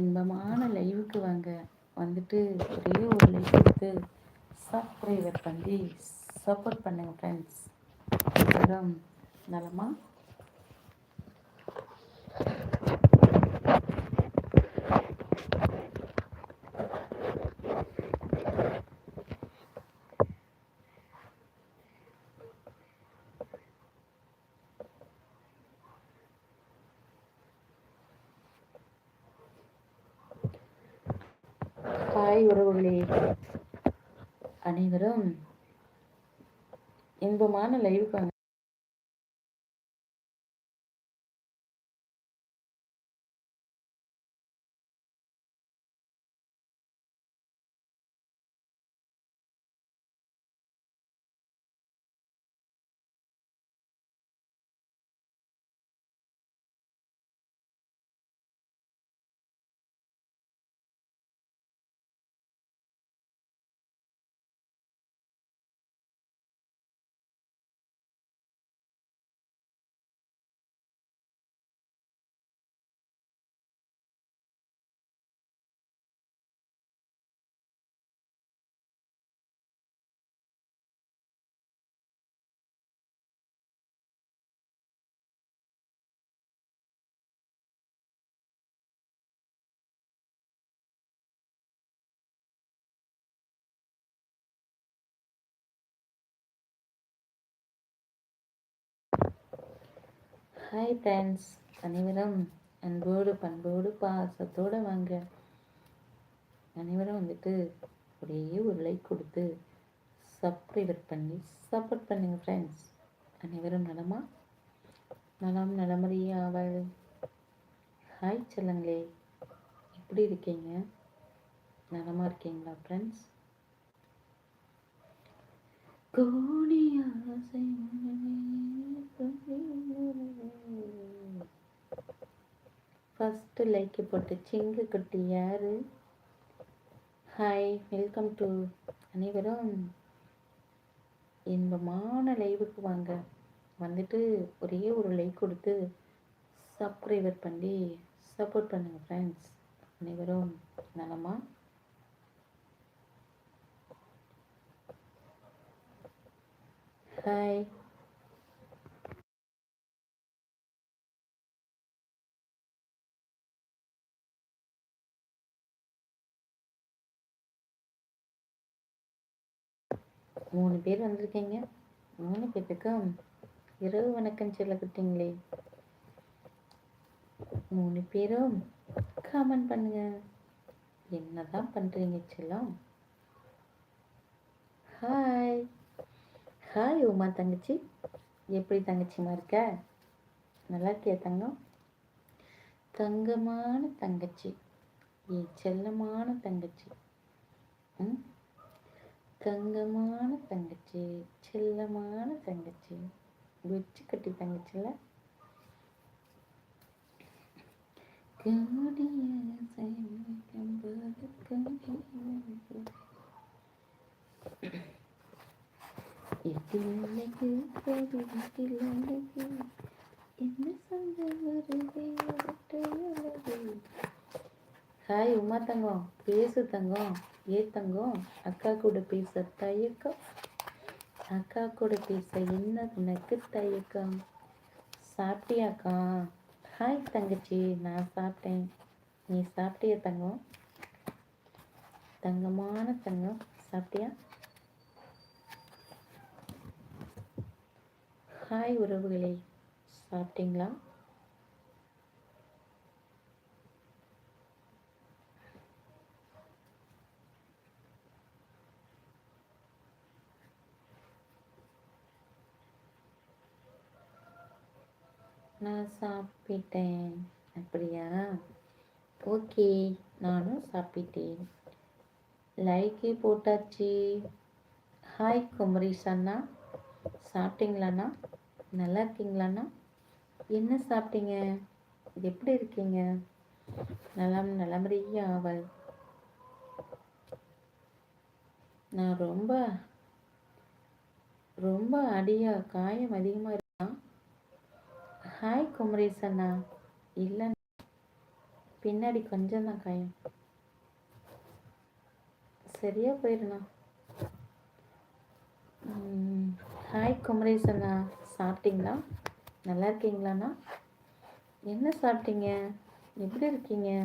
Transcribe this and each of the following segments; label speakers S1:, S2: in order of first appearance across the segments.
S1: இன்பமான லைவுக்கு வாங்க. வந்துட்டு ஒரே ஒரு லைக் கொடுத்து சப்ஸ்கிரைபர் பண்ணி சப்போர்ட் பண்ணுங்கள் ஃப்ரெண்ட்ஸ் அப்புறம் நலமா? ஹாய் உறவுகளே. அனைவரும் இன்பமான லைவுக்கு ஹாய் ஃப்ரெண்ட்ஸ் அனைவரும் அன்போடு பண்போடு பாசத்தோடு வாங்க. அனைவரும் வந்துட்டு ஒரே ஒரு லைக் கொடுத்து சப்ஸ்கிரைபர் பண்ணி சப்போர்ட் பண்ணுங்கள் ஃப்ரெண்ட்ஸ் அனைவரும் நலமா? நலம் நலமறிய அவள் ஹாய் செல்லங்களே. எப்படி இருக்கீங்க? நலமாக இருக்கீங்களா ஃப்ரெண்ட்ஸ் கோடி ஆசை ஃபஸ்ட்டு லைக்கு போட்டு சிங்கு குட்டி யார்? ஹாய் வெல்கம் டு அனைவரும். இன்பமான லைவுக்கு வாங்க. வந்துட்டு ஒரே ஒரு லைக் கொடுத்து சப்ஸ்கிரைபர் பண்ணி சப்போர்ட் பண்ணுங்கள் ஃப்ரெண்ட்ஸ் அனைவரும் நலமாக ஹாய் மூணு பேர் வந்திருக்கீங்க. மூணு பேர்த்துக்கும் இரவு வணக்கம் செல்லக்கிட்டீங்களே மூணு பேரும் கமெண்ட் பண்ணுங்க. என்னதான் பண்றீங்க செல்லம்? ஹாய் ஹாய் உமா தங்கச்சி? எப்படி தங்கச்சிமா இருக்க? நல்லா இருக்கியா தங்கம்? தங்கமான தங்கச்சி. என் செல்லமான தங்கச்சி. ம்? தங்கமான தங்கச்சி செல்லமான தங்கச்சி. வெச்சு கட்டி தங்கச்சில ஹாய் உமா தங்கம் பேசு தங்கம் ஏ தங்கம் அக்கா கூட பேச தயக்கம் அக்கா கூட பேச என்ன உனக்கு தயக்கம் சாப்பிட்டியாக்கா ஹாய் தங்கச்சி நான் சாப்பிட்டேன் நீ சாப்பிட்டியா தங்கம் தங்கமான தங்கம் சாப்பிட்டியா ஹாய் உறவுகளே. சாப்பிட்டீங்களா? நான் சாப்பிட்டேன். அப்படியா? ஓகே நானும் சாப்பிட்டேன். லைக்கே போட்டாச்சு. ஹாய் குமரீஷ் அண்ணா சாப்பிட்டீங்களாண்ணா? நல்லா இருக்கீங்களாண்ணா என்ன சாப்பிட்டீங்க? எப்படி இருக்கீங்க? நலம் நலமறிய ஆவல் நான் ரொம்ப ரொம்ப அடியா காயம் அதிகமாக இருக்கா ஹாய் குமரேஷ் அண்ணா இல்லை பின்னாடி கொஞ்சம் தான் காயம். சரியா போயிடுண்ணா ஹாய் குமரேசண்ணா. சாப்பிட்டீங்களா? நல்லா இருக்கீங்களாண்ணா? என்ன சாப்பிட்டீங்க? எப்படி இருக்கீங்க?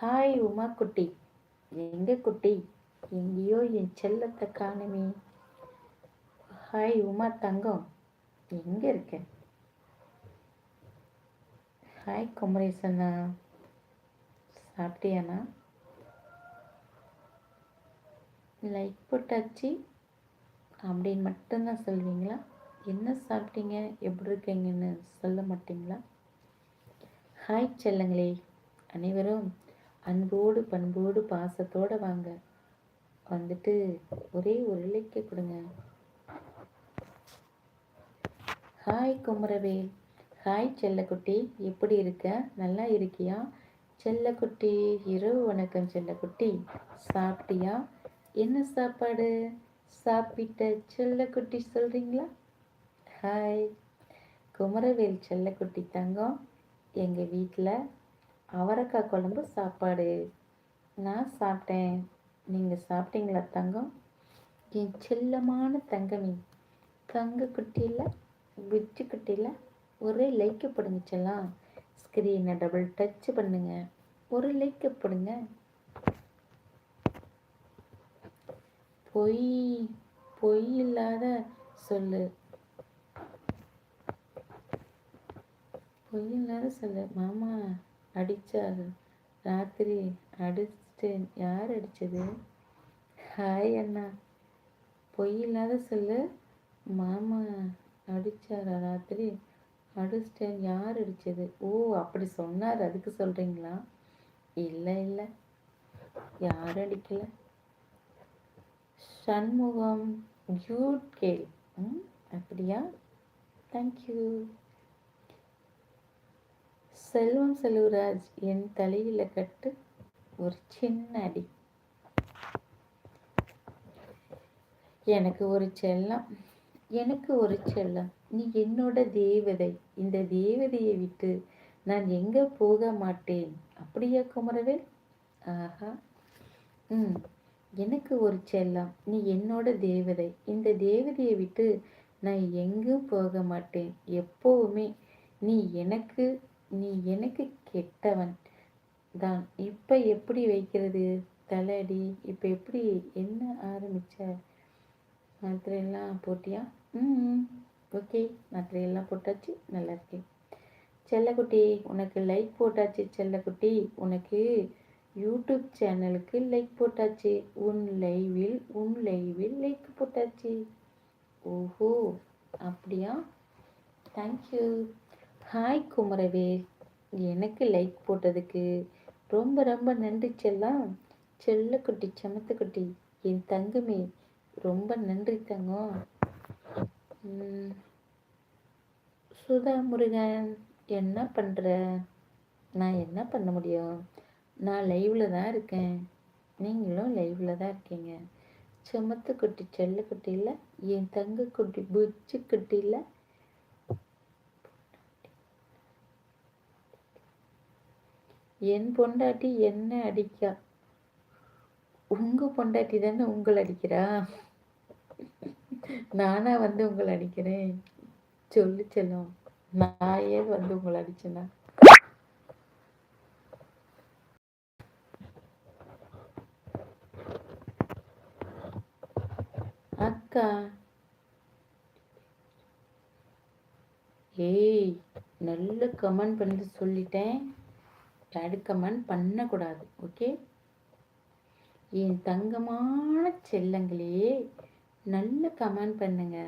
S1: ஹாய் உமா குட்டி. எங்க குட்டி? எங்கேயோ என் செல்லத்தை காணுமே. ஹாய் உமா தங்கம். எங்க இருக்க? ஹாய் குமரேசண்ணா. சாப்பிட்டியாண்ணா? லைக் போட்டாச்சு. அப்படின்னு மட்டும்தான் சொல்வீங்களா? என்ன சாப்பிட்டீங்க? எப்படி இருக்கீங்கன்னு சொல்ல மாட்டீங்களா? ஹாய் செல்லங்களே அனைவரும் அன்போடு பண்போடு பாசத்தோடு வாங்க. வந்துட்டு ஒரே ஒரு இலைக்கு கொடுங்க. ஹாய் குமரவேல். ஹாய் செல்லக்குட்டி எப்படி இருக்க? நல்லா இருக்கியா? செல்லக்குட்டி இரவு வணக்கம் செல்லக்குட்டி. சாப்பிட்டியா? என்ன சாப்பாடு? சாப்பிட்ட செல்லக்குட்டி சொல்கிறீங்களா ஹாய் குமரவேல் செல்லக்குட்டி தங்கம். எங்கள் வீட்டில் அவரக்காய் குழம்பு சாப்பாடு. நான் சாப்பிட்டேன். நீங்கள் சாப்பிட்டீங்களா தங்கம்? என் செல்லமான தங்கமி தங்க குட்டியில் பிச்சு குட்டியில் ஒரே லைக்கு போடுங்க ஸ்க்ரீனை டபுள் டச் பண்ணுங்கள் ஒரு லைக்கு பிடுங்க. பொய் பொய் இல்லாத சொல்லு. பொய் இல்லாத சொல்லு. மாமா அடிச்சாரு. ராத்திரி அடிச்சிட்டேன். யார் அடிச்சது? ஹாய் அண்ணா. பொய் இல்லாத சொல்லு. மாமா அடிச்சாரா. ராத்திரி அடிச்சிட்டேன். யார் அடிச்சது? ஓ அப்படி சொன்னார். அதுக்கு சொல்கிறீங்களா இல்லை இல்லை. யாரும் அடிக்கலை. சண்முகம் கியூட் கேள். ம் அப்படியா? தேங்க்யூ செல்வம் செல்வராஜ் என் தலையில் கட்டு ஒரு சின்ன அடி. எனக்கு ஒரு செல்லம். எனக்கு ஒரு செல்லம். நீ என்னோட தேவதை. இந்த தேவதையை விட்டு நான் எங்கே போக மாட்டேன்? அப்படியா குமரவேல்? ஆஹா. ம். எனக்கு ஒரு செல்லம் நீ என்னோட தேவதை. இந்த தேவதையை விட்டு நான் எங்கும் போக மாட்டேன். எப்போவுமே நீ எனக்கு நீ எனக்கு கெட்டவன் தான். இப்போ எப்படி வைக்கிறது? தலையடி இப்போ எப்படி என்ன ஆரம்பித்த மாத்திரையெல்லாம் போட்டியா? ம் ஓகே மாத்திரையெல்லாம் போட்டாச்சு நல்லா இருக்கேன். செல்லக்குட்டி உனக்கு லைக் போட்டாச்சு செல்லக்குட்டி. உனக்கு யூடியூப் சேனலுக்கு லைக் போட்டாச்சு. உன் லைவில் உன் லைவில் லைக் போட்டாச்சு. ஓஹோ அப்படியா? தேங்க்யூ ஹாய் குமரவேல் எனக்கு லைக் போட்டதுக்கு ரொம்ப ரொம்ப நன்றி செல்லாம் செல்லக்குட்டி சமத்துக்குட்டி என் தங்கமே. ரொம்ப நன்றி தங்கம். சுதா முருகன் என்ன பண்ணுற நான் என்ன பண்ண முடியும்? நான் லைவில் தான் இருக்கேன். நீங்களும் லைவில் தான் இருக்கீங்க. செமத்து குட்டி செல்ல குட்டியில் என் தங்க குட்டி புச்சு குட்டியில் என் பொண்டாட்டி என்ன அடிக்கா? உங்க பொண்டாட்டி தானே உங்களை அடிக்கிறா? நானா வந்து உங்களை அடிக்கிறேன். சொல்லு செல்லும். நான் ஏன் வந்து உங்களை அடிச்சேன்னா? அக்கா. ஏய் நல்ல கமெண்ட் பண்ணி சொல்லிட்டேன். பேடு கமெண்ட் பண்ணக்கூடாது ஓகே? என் தங்கமான செல்லங்களே நல்ல கமெண்ட் பண்ணுங்க.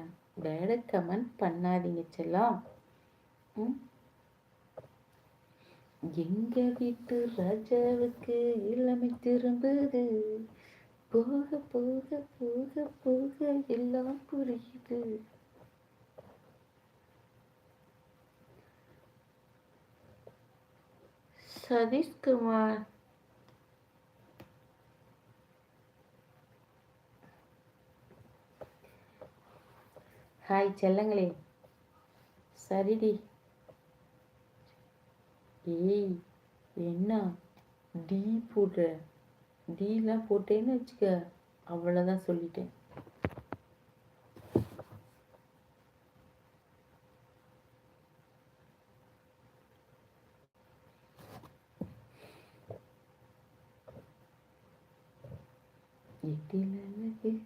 S1: பேட கமெண்ட் பண்ணாதீங்க செல்லம். எங்க வீட்டு ராஜாவுக்கு இளமை திரும்புது. போக போக போக போக எல்லாம் புரியுது. சதீஷ்குமார். ஹாய் செல்லங்களே. சரிடி. ஏய் என்ன? டீ போடுற டீலாம் போட்டேன்னு வச்சுக்க அவ்வளோதான் சொல்லிட்டேன். எட்டில எட்டில